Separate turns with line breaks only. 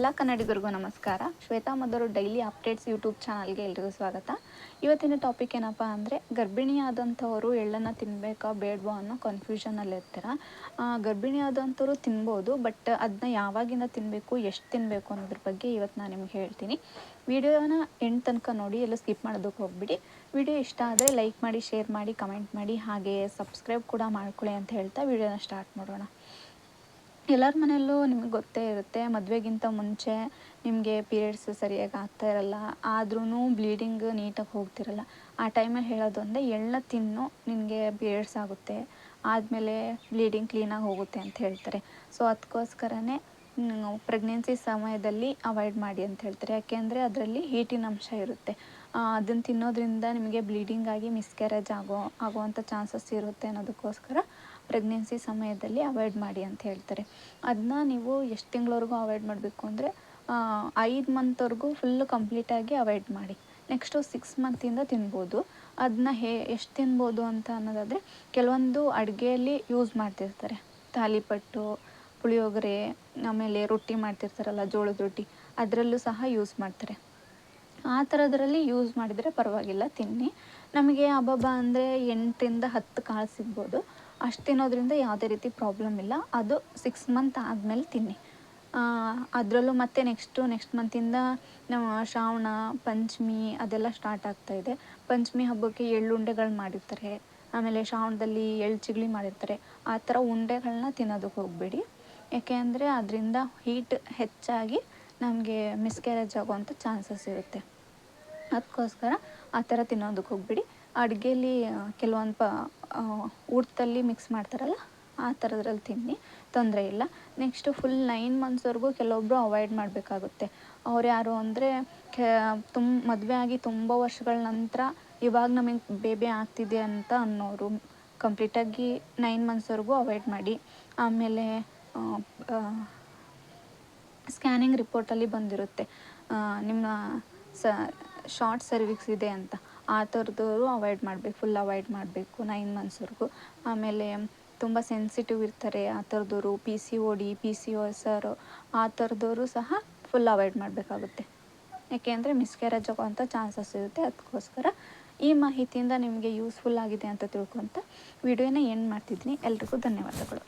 ಎಲ್ಲ ಕನ್ನಡಿಗರಿಗೂ ನಮಸ್ಕಾರ. ಶ್ವೇತಾ ಮದರು ಡೈಲಿ ಅಪ್ಡೇಟ್ಸ್ ಯೂಟ್ಯೂಬ್ ಚಾನಲ್ಗೆ ಎಲ್ರಿಗೂ ಸ್ವಾಗತ. ಇವತ್ತಿನ ಟಾಪಿಕ್ ಏನಪ್ಪ ಅಂದರೆ ಗರ್ಭಿಣಿಯಾದಂಥವರು ಎಳ್ಳನ್ನು ತಿನ್ನಬೇಕಾ ಬೇಡವಾ ಅನ್ನೋ ಕನ್ಫ್ಯೂಷನಲ್ಲಿ ಇರ್ತೀರ. ಗರ್ಭಿಣಿ ಗರ್ಭಿಣಿಯಾದಂಥವ್ರು ತಿನ್ಬೋದು ಬಟ್ ಅದನ್ನ ಯಾವಾಗಿಂದ ತಿನ್ನಬೇಕು ಎಷ್ಟು ತಿನ್ನಬೇಕು ಅನ್ನೋದ್ರ ಬಗ್ಗೆ ಇವತ್ತು ನಾನು ನಿಮ್ಗೆ ಹೇಳ್ತೀನಿ. ವಿಡಿಯೋನ ಎಂಡ್ ತನಕ ನೋಡಿ, ಎಲ್ಲ ಸ್ಕಿಪ್ ಮಾಡೋದಕ್ಕೆ ಹೋಗ್ಬಿಡಿ. ವಿಡಿಯೋ ಇಷ್ಟ ಆದರೆ ಲೈಕ್ ಮಾಡಿ ಶೇರ್ ಮಾಡಿ ಕಮೆಂಟ್ ಮಾಡಿ, ಹಾಗೆ ಸಬ್ಸ್ಕ್ರೈಬ್ ಕೂಡ ಮಾಡ್ಕೊಳ್ಳಿ ಅಂತ ಹೇಳ್ತಾ ವಿಡಿಯೋನ ಸ್ಟಾರ್ಟ್ ಮಾಡೋಣ. ಎಲ್ಲರ ಮನೆಯಲ್ಲೂ ನಿಮಗೆ ಗೊತ್ತೇ ಇರುತ್ತೆ, ಮದುವೆಗಿಂತ ಮುಂಚೆ ನಿಮಗೆ ಪೀರಿಯಡ್ಸ್ ಸರಿಯಾಗಿ ಆಗ್ತಾ ಇರಲ್ಲ ಆದ್ರೂ ಬ್ಲೀಡಿಂಗ್ ನೀಟಾಗಿ ಹೋಗ್ತಿರಲ್ಲ. ಆ ಟೈಮಲ್ಲಿ ಹೇಳೋದು ಅಂದರೆ ಎಳ್ಳ ತಿನ್ನು, ನಿಮಗೆ ಪೀರಿಯಡ್ಸ್ ಆಗುತ್ತೆ, ಆದಮೇಲೆ ಬ್ಲೀಡಿಂಗ್ ಕ್ಲೀನಾಗಿ ಹೋಗುತ್ತೆ ಅಂತ ಹೇಳ್ತಾರೆ. ಸೊ ಅದಕ್ಕೋಸ್ಕರನೇ ಪ್ರೆಗ್ನೆನ್ಸಿ ಸಮಯದಲ್ಲಿ ಅವಾಯ್ಡ್ ಮಾಡಿ ಅಂತ ಹೇಳ್ತಾರೆ. ಯಾಕೆಂದರೆ ಅದರಲ್ಲಿ ಹೀಟಿನ ಅಂಶ ಇರುತ್ತೆ. ಅದನ್ನು ತಿನ್ನೋದ್ರಿಂದ ನಿಮಗೆ ಬ್ಲೀಡಿಂಗ್ ಆಗಿ ಮಿಸ್ಕ್ಯಾರೇಜ್ ಆಗೋ, ಆಗುವಂಥ ಚಾನ್ಸಸ್ ಇರುತ್ತೆ ಅನ್ನೋದಕ್ಕೋಸ್ಕರ ಪ್ರೆಗ್ನೆನ್ಸಿ ಸಮಯದಲ್ಲಿ ಅವಾಯ್ಡ್ ಮಾಡಿ ಅಂತ ಹೇಳ್ತಾರೆ. ಅದನ್ನ ನೀವು ಎಷ್ಟು ತಿಂಗಳವರೆಗೂ ಅವಾಯ್ಡ್ ಮಾಡಬೇಕು ಅಂದರೆ ಐದು ಮಂತ್ವರೆಗೂ ಫುಲ್ಲು ಕಂಪ್ಲೀಟಾಗಿ ಅವಾಯ್ಡ್ ಮಾಡಿ. ನೆಕ್ಸ್ಟು ಸಿಕ್ಸ್ ಮಂತಿಂದ ತಿನ್ಬೋದು. ಅದನ್ನ ಹೇ, ಎಷ್ಟು ತಿನ್ಬೋದು ಅಂತ ಅನ್ನೋದಾದರೆ, ಕೆಲವೊಂದು ಅಡುಗೆಯಲ್ಲಿ ಯೂಸ್ ಮಾಡ್ತಿರ್ತಾರೆ. ತಾಲಿಪಟ್ಟು ಪುಳಿಯೋಗರೆ, ಆಮೇಲೆ ರೊಟ್ಟಿ ಮಾಡ್ತಿರ್ತಾರಲ್ಲ, ಜೋಳದ ರೊಟ್ಟಿ, ಅದರಲ್ಲೂ ಸಹ ಯೂಸ್ ಮಾಡ್ತಾರೆ. ಆ ಥರದ್ರಲ್ಲಿ ಯೂಸ್ ಮಾಡಿದರೆ ಪರವಾಗಿಲ್ಲ, ತಿನ್ನಿ. ನಮಗೆ ಹಬ್ಬಬ್ಬ ಅಂದರೆ ಎಂಟರಿಂದ ಹತ್ತು ಕಾಳು ಸಿಗ್ಬೋದು. ಅಷ್ಟು ತಿನ್ನೋದ್ರಿಂದ ಯಾವುದೇ ರೀತಿ ಪ್ರಾಬ್ಲಮ್ ಇಲ್ಲ. ಅದು ಸಿಕ್ಸ್ ಮಂತ್ ಆದಮೇಲೆ ತಿನ್ನಿ. ಅದರಲ್ಲೂ ಮತ್ತೆ ನೆಕ್ಸ್ಟು ನೆಕ್ಸ್ಟ್ ಮಂತಿಂದ ನಮ್ಮ ಶ್ರಾವಣ, ಪಂಚಮಿ ಅದೆಲ್ಲ ಸ್ಟಾರ್ಟ್ ಆಗ್ತಾ ಇದೆ. ಪಂಚಮಿ ಹಬ್ಬಕ್ಕೆ ಎಳ್ಳುಂಡೆಗಳು ಮಾಡಿರ್ತಾರೆ. ಆಮೇಲೆ ಶ್ರಾವಣದಲ್ಲಿ ಎಳ್ಳು ಚಿಗಳಿ ಮಾಡಿರ್ತಾರೆ. ಆ ಥರ ಉಂಡೆಗಳನ್ನ ತಿನ್ನೋದಕ್ಕೆ ಹೋಗಬೇಡಿ. ಯಾಕೆ ಅಂದರೆ ಅದರಿಂದ ಹೀಟ್ ಹೆಚ್ಚಾಗಿ ನಮಗೆ ಮಿಸ್ಕ್ಯಾರೇಜ್ ಆಗುವಂಥ ಚಾನ್ಸಸ್ ಇರುತ್ತೆ. ಅದಕ್ಕೋಸ್ಕರ ಆ ಥರ ತಿನ್ನೋದಕ್ಕೆ ಹೋಗಬೇಡಿ. ಅಡುಗೆಯಲ್ಲಿ ಕೆಲವೊಂದು ಪ ಊಟದಲ್ಲಿ ಮಿಕ್ಸ್ ಮಾಡ್ತಾರಲ್ಲ, ಆ ಥರದ್ರಲ್ಲಿ ತಿನ್ನಿ, ತೊಂದರೆ ಇಲ್ಲ. ನೆಕ್ಸ್ಟು ಫುಲ್ ನೈನ್ ಮಂತ್ಸ್ವರೆಗೂ ಕೆಲವೊಬ್ಬರು ಅವಾಯ್ಡ್ ಮಾಡಬೇಕಾಗುತ್ತೆ. ಅವ್ರು ಯಾರು ಅಂದರೆ, ಕೆ ಮದುವೆ ಆಗಿ ತುಂಬ ವರ್ಷಗಳ ನಂತರ ಇವಾಗ ನಮಗೆ ಬೇಬಿ ಆಗ್ತಿದೆ ಅಂತ ಅನ್ನೋರು ಕಂಪ್ಲೀಟಾಗಿ ನೈನ್ ಮಂತ್ಸ್ವರೆಗೂ ಅವಾಯ್ಡ್ ಮಾಡಿ. ಆಮೇಲೆ ಸ್ಕ್ಯಾನಿಂಗ್ ರಿಪೋರ್ಟಲ್ಲಿ ಬಂದಿರುತ್ತೆ. ನಿಮ್ಮ ಸ ಶಾರ್ಟ್ ಸರ್ವಿಕ್ಸ್ ಇದೆ ಅಂತ. ಆ ಥರದವರು ಅವಾಯ್ಡ್ ಮಾಡಬೇಕು ಫುಲ್ ಅವಾಯ್ಡ್ ಮಾಡಬೇಕು ನೈನ್ ಮಂತ್ಸ್ವರೆಗೂ ಆಮೇಲೆ ತುಂಬ ಸೆನ್ಸಿಟಿವ್ ಇರ್ತಾರೆ ಆ ಥರದವರು P C O D P C O S or ಆ ಥರದವರು ಸಹ ಫುಲ್ ಅವಾಯ್ಡ್ ಮಾಡಬೇಕಾಗುತ್ತೆ. ಯಾಕೆಂದರೆ ಮಿಸ್ಕ್ಯಾರೇಜ್ ಆಗೋವಂಥ ಚಾನ್ಸಸ್ ಇರುತ್ತೆ. ಅದಕ್ಕೋಸ್ಕರ ಈ ಮಾಹಿತಿಯಿಂದ ನಿಮಗೆ ಯೂಸ್ಫುಲ್ ಆಗಿದೆ ಅಂತ ತಿಳ್ಕೊತ ವಿಡಿಯೋನ ಎಂಡ್ ಮಾಡ್ತಿದ್ದೀನಿ. ಎಲ್ರಿಗೂ ಧನ್ಯವಾದಗಳು.